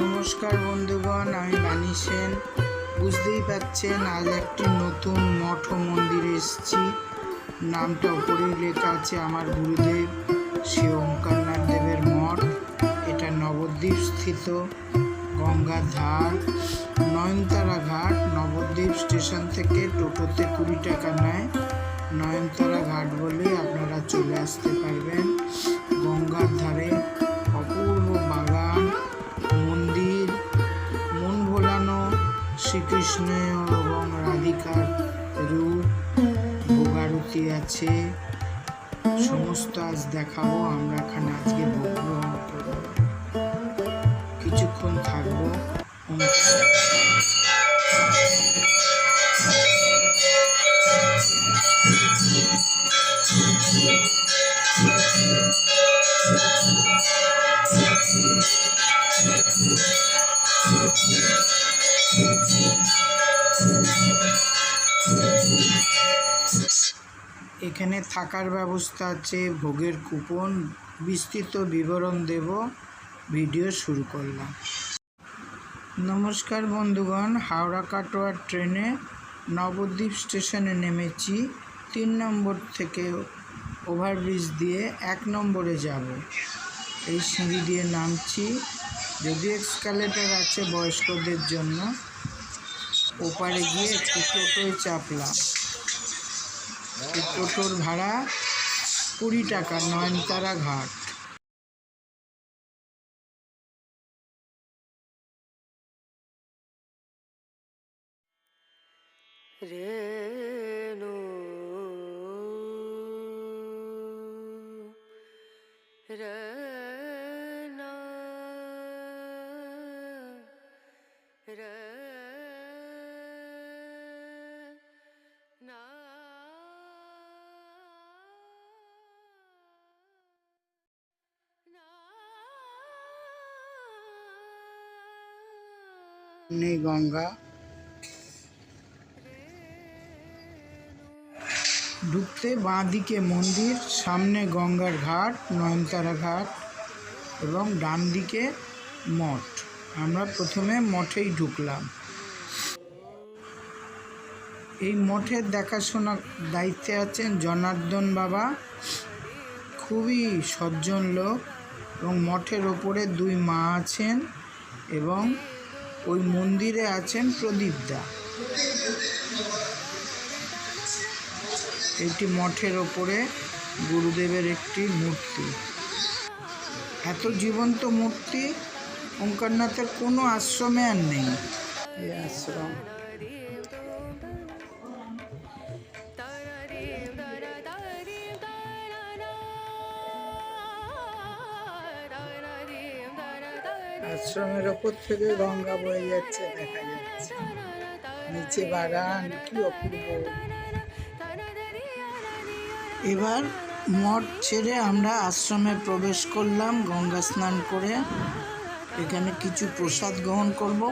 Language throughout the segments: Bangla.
নমস্কার বন্ধুগণ, আমি বাণী সেন। বুঝতেই পাচ্ছেন, আজ একটি নতুন মঠ মন্দিরে এসেছি। নামটা উপরেই লেখা আছে, আমার গুরুদেব শ্রী ওঙ্কারনাথ দেবের মঠ। এটা নবদ্বীপ স্থিত গঙ্গার ধার, নয়নতারা ঘাট স্টেশন থেকে টোটোতে কুড়ি টাকা নেয়। নয়নতারা ঘাট বলে আপনারা চলে আসতে পারবেন। গঙ্গার ধারে অপূর্ব বাগান, মন্দির, মন ভোলানো শ্রীকৃষ্ণ এবং রাধিকার রূপ ভোগারতি আছে। সমস্ত আজ দেখাবো, আমরা এখানে আজকে ভোগ কিছুক্ষণ থাকব। এখানে থাকার ব্যবস্থা আছে। ভোগের কুপন, বিস্তৃত বিবরণ দেব। ভিডিও শুরু করলাম। নমস্কার বন্ধুগণ, হাওড়া কাটোয়ার ট্রেনে নবদ্বীপ স্টেশনে নেমেছি। তিন নম্বর থেকে ওভারব্রিজ দিয়ে এক নম্বরে যাব। এই সিঁড়ি দিয়ে নামছি। যদি এক্সকালেটার আছে বয়স্কদের জন্য, ওপারে গিয়ে একটু টোটোয় চাপলাম। টোটোর ভাড়া কুড়ি টাকা নয়নতারা ঘাট। রেণু নেই গঙ্গা। ঢুকতে বাঁ দিকে মন্দির, সামনে গঙ্গার ঘাট, নয়নতারা ঘাট এবং ডান দিকে মঠ। আমরা প্রথমে মঠেই ঢুকলাম। এই মঠের দেখাশোনা দায়িত্বে আছেন জনার্দন বাবা। খুবই সজ্জন লোক এবং মঠের ওপরে দুই মা আছেন এবং ওই মন্দিরে আছেন প্রদীপদা একটি মঠের ওপরে গুরুদেবের একটি মূর্তি। এত জীবন্ত মূর্তি, ওঙ্কারনাথের কোনো আশ্রমে আর নেই। এই আশ্রম। আশ্রমের ওপর থেকে গঙ্গা বয়ে যাচ্ছে, দেখা যাচ্ছে। নিচে বাগান, কি অপূর্ব। এবার মঠ ছেড়ে আমরা আশ্রমে প্রবেশ করলাম, গঙ্গা স্নান করে। এখানে কিছু প্রসাদ গ্রহণ করব।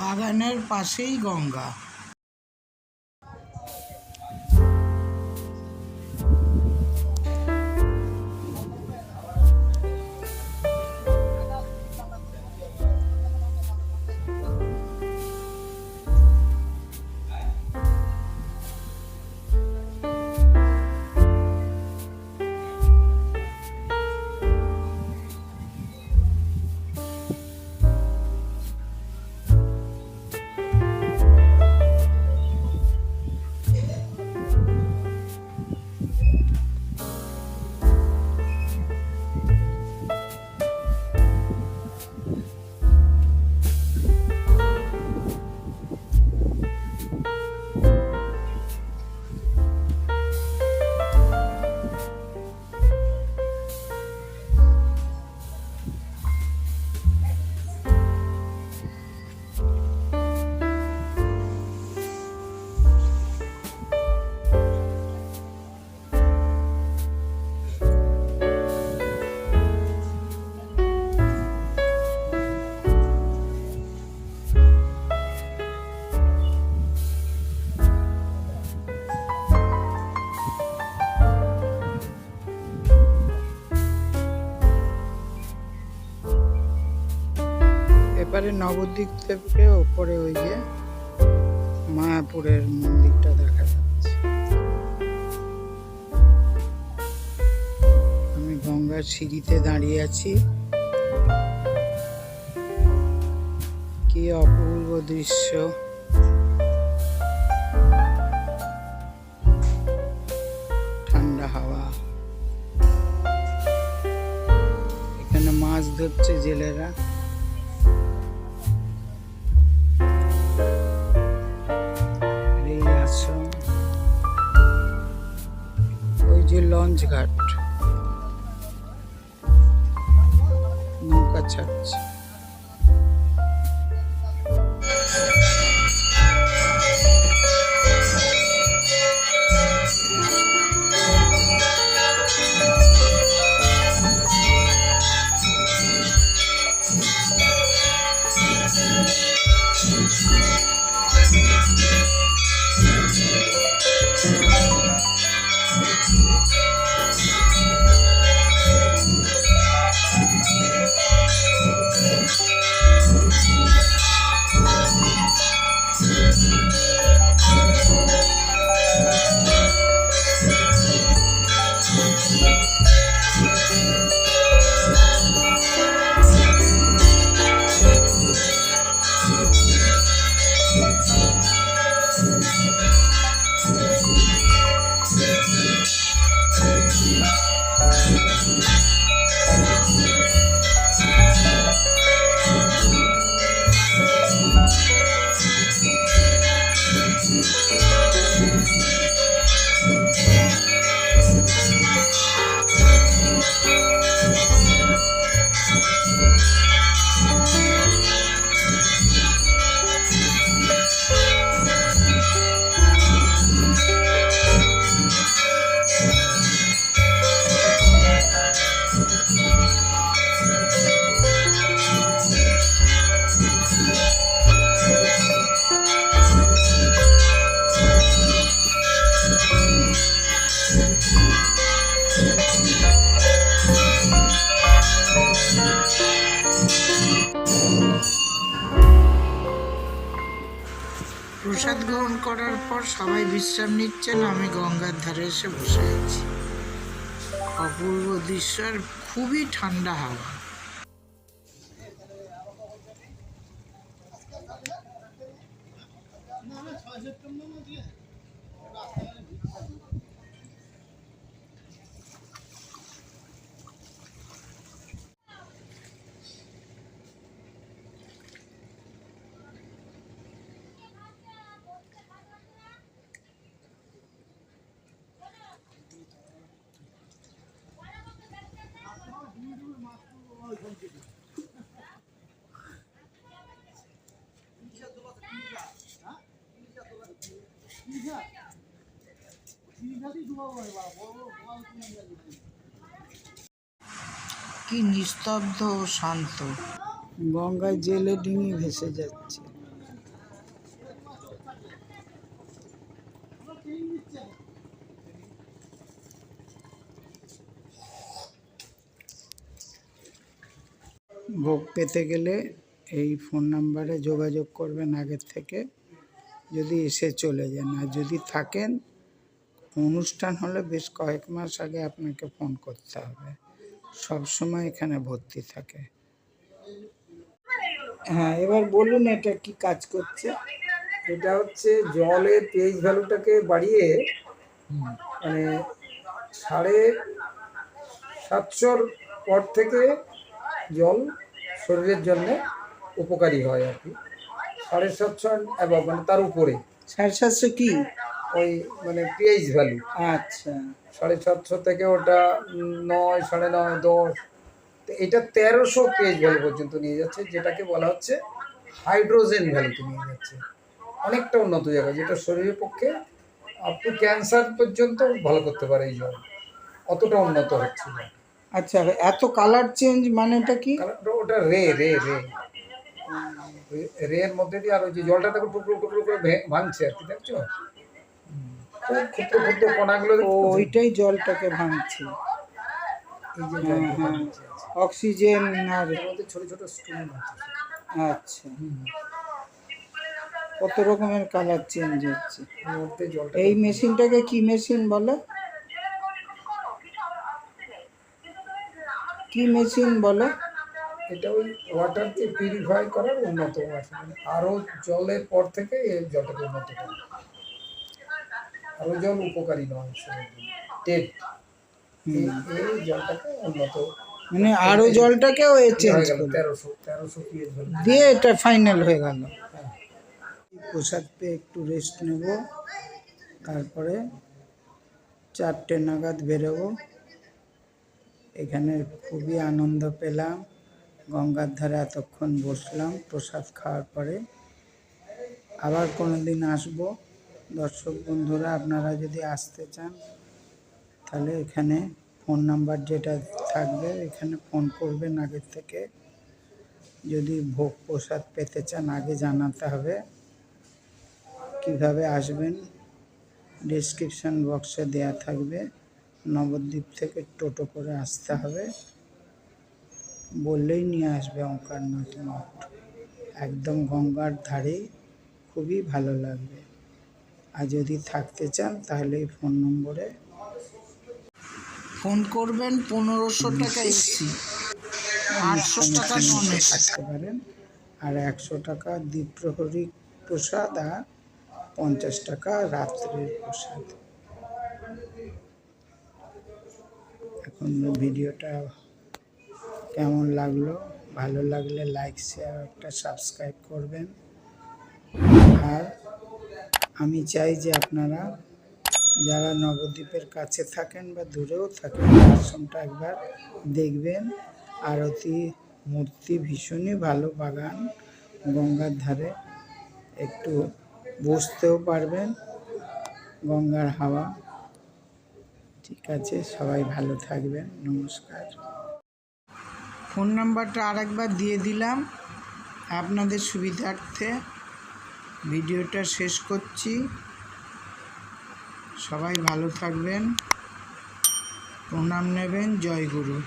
বাগানের পাশেই গঙ্গা। এবারে নবদ্বীপ থেকে ওপরে ওই যে মায়াপুরের মন্দিরটা দেখা যাচ্ছে। আমি গঙ্গার সিঁড়িতে দাঁড়িয়ে আছি। কি অপূর্ব দৃশ্য। ঠান্ডা হাওয়া। এখানে মাছ ধরছে জেলেরা। যে লঞ্চ ঘাট। নৌকা ছাড়ছে। করার পর সবাই বিশ্রাম নিচ্ছেন আমি গঙ্গার ধারে এসে বসে আছি। অপূর্ব দৃশ্যের খুবই ঠান্ডা হাওয়া। সেপ্টেম্বর কি নিস্তব্ধ ও শান্ত। গঙ্গায় জেলে ডিঙি ভেসে যাচ্ছে। ভোগ পেতে গেলে এই ফোন নাম্বারে যোগাযোগ করবেন আগের থেকে। যদি এসে চলে যান। আর যদি থাকেন, অনুষ্ঠান হলে বেশ কয়েক মাস আগে আপনাকে ফোন করতে হবে। সব সময় এখানে ভর্তি থাকে। হ্যাঁ এবার বলুন এটা কি কাজ করছে? এটা হচ্ছে জলের পিএইচ ভ্যালুটাকে বাড়িয়ে মানে সাড়ে সাতশোর পর থেকে জল শরীরের জন্য উপকারী হয় আর কি। সাড়ে সাতশো এবং মানে তার উপরে। সাড়ে সাতশো কি? ওই মানে পিএইচ ভ্যালু আচ্ছা। সাড়ে সাতশো থেকে ওটা নয় সাড়ে নয় দশ। তো এটা তেরোশো পিএইচ ভ্যালু পর্যন্ত নিয়ে যাচ্ছে যেটাকে বলা হচ্ছে হাইড্রোজেন ভ্যালুতে নিয়ে যাচ্ছে। অনেকটা উন্নত জায়গা যেটা শরীরের পক্ষে আপ টু ক্যান্সার পর্যন্ত ভালো করতে পারে এই জল। অতটা উন্নত হচ্ছে। আচ্ছা এত কালার চেঞ্জ মানেটা কি? ওটা- ওটা রে রে রে। রে এর মধ্যে দিয়ে আর ওই যে জলটা দেখো টুকরো টুকরো করে ভাঙছে আর কি দেখছ? ক্ষুদ্র ক্ষুদ্র কণাগুলো? ওইটাই জলটাকে ভাঙছে। হ্যাঁ হ্যাঁ। অক্সিজেন আর মধ্যে ছোট ছোট স্টোন আছে। আচ্ছা। কত রকমের কালার চেঞ্জ হচ্ছে। এই মেশিনটাকে কি মেশিন বলে? কি মেশিন বলে? এটা ওই ওয়াটারকে পিউরিফাই করার উন্নত মেশিন মানে আরও জলের পর থেকে এই জলটাকে উন্নত করে। আরও জল উপকারী নয়। টেট এই জলটাকে উন্নত। মানে আরও জলটাকেও এ চেঞ্জ হয়ে তেরোশো তেরোশো দিয়ে এটা ফাইনাল হয়ে গেল। প্রসাদ পেয়ে একটু রেস্ট নেব। তারপরে চারটে নাগাদ বেরোবো। এখানে খুবই আনন্দ পেলাম। গঙ্গার ধারে এতক্ষণ বসলাম, প্রসাদ খাওয়ার পরে। আবার কোনো দিন আসব। দর্শক বন্ধুরা, আপনারা যদি আসতে চান, তাহলে এখানে ফোন নাম্বার যেটা থাকবে, এখানে ফোন করবেন আগের থেকে। যদি ভোগ প্রসাদ পেতে চান, আগে জানাতে হবে। কীভাবে আসবেন ডিসক্রিপশন বক্সে দেয়া থাকবে। নবদ্বীপ থেকে টোটো করে আসতে হবে। বললেই নিয়ে আসবে ওঙ্কারনাথ মঠ। একদম গঙ্গার ধারে খুবই ভালো লাগবে। আর যদি থাকতে চান তাহলে এই ফোন নম্বরে ফোন করবেন পনেরোশো টাকা এসি আটশো টাকা নন থাকতে পারেন। আর একশো টাকা দ্বীপ্রহরী প্রসাদ আর পঞ্চাশ টাকা রাত্রের প্রসাদ। এখন ভিডিওটা কেমন লাগল? ভালো লাগলে লাইক শেয়ার একটা সাবস্ক্রাইব করবেন। আর আমি চাই যে আপনারা যারা নবদ্বীপের কাছে থাকেন বা দূরেও থাকেন আশ্রমটা একবার দেখবেন। আরতি, মূর্তি ভীষণই ভালো বাগান। গঙ্গার ধারে একটু বসতেও পারবেন। গঙ্গার হাওয়া। ঠিক আছে, সবাই ভালো থাকবেন। নমস্কার। ফোন নাম্বারটা আরেকবার দিয়ে দিলাম। আপনাদের সুবিধার্থে ভিডিওটা শেষ করছি। সবাই ভালো থাকবেন। প্রণাম নেবেন। জয় গুরু।